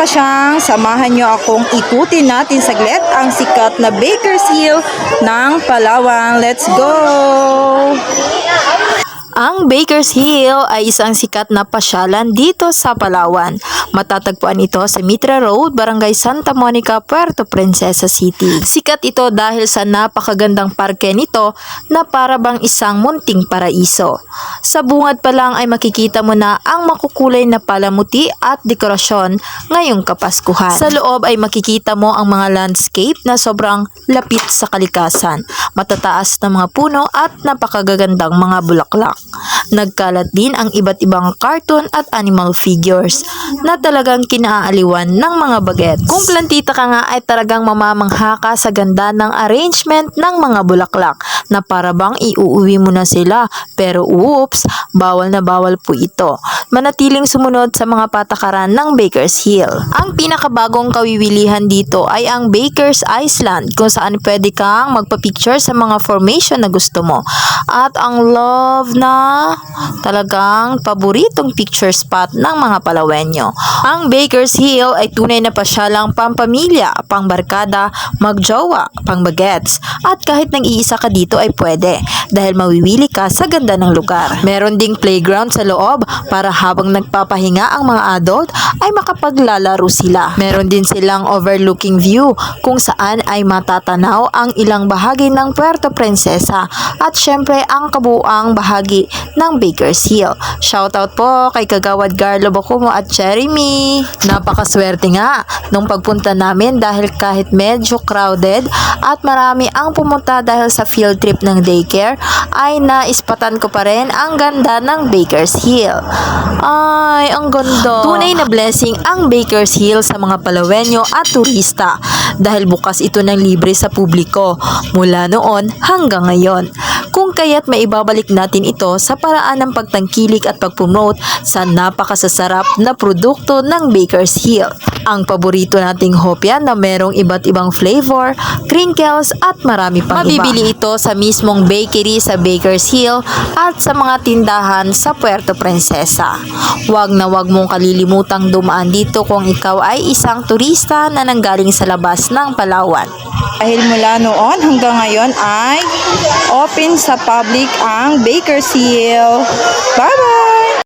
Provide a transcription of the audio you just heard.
kasyang, samahan nyo akong ikutin natin saglit ang sikat na Baker's Hill ng Palawan. Let's go! Ang Baker's Hill ay isang sikat na pasyalan dito sa Palawan. Matatagpuan ito sa Mitra Road, Barangay Santa Monica, Puerto Princesa City. Sikat ito dahil sa napakagandang parke nito na para bang isang munting paraiso. Sa bungad pa lang ay makikita mo na ang makukulay na palamuti at dekorasyon ngayong Kapaskuhan. Sa loob ay makikita mo ang mga landscape na sobrang lapit sa kalikasan, matataas na mga puno at napakagagandang mga bulaklak. Nagkalat din ang iba't ibang cartoon at animal figures na talagang kinaaliwan ng mga bagets. Kung plantita ka nga ay talagang mamamangha ka sa ganda ng arrangement ng mga bulaklak na para iuuwi mo na sila. Pero oops, bawal na bawal po ito. Manatiling sumunod sa mga patakaran ng Baker's Hill. Ang pinakabagong kawiwilihan dito ay ang Baker's Island kung saan pwede kang magpa-picture sa mga formation na gusto mo. At ang love na talagang paboritong picture spot ng mga Palawenyo. Ang Baker's Hill ay tunay na pasyalang pampamilya, pangbarkada, magjowa, pangbagets, at kahit nang iisa ka dito ay pwede dahil mawiwili ka sa ganda ng lugar. Meron ding playground sa loob para habang nagpapahinga ang mga adult ay makapaglalaro sila. Meron din silang overlooking view kung saan ay matatanaw ang ilang bahagi ng Puerto Princesa at syempre ang kabuang bahagi ng Baker's Hill. Shoutout po kay Kagawad Garlo Bacumo at Jeremy. Napakaswerte nga nung pagpunta namin dahil kahit medyo crowded at marami ang pumunta dahil sa field trip ng daycare ay naispatan ko pa rin ang ganda ng Baker's Hill. Ay, ang ganda. Tunay na blessing ang Baker's Hill sa mga Palawenyo at turista dahil bukas ito ng libre sa publiko mula noon hanggang ngayon. Kung kaya't maibabalik natin ito sa paraan ng pagtangkilik at pagpromote sa napakasasarap na produkto ng Baker's Hill. Ang paborito nating hopya na merong iba't ibang flavor, crinkles at marami pang Mabibili ito sa mismong bakery sa Baker's Hill at sa mga tindahan sa Puerto Princesa. Huwag na huwag mong kalilimutang dumaan dito kung ikaw ay isang turista na nanggaling sa labas ng Palawan. Dahil mula noon hanggang ngayon ay open sa public ang Baker's Hill. Bye-bye!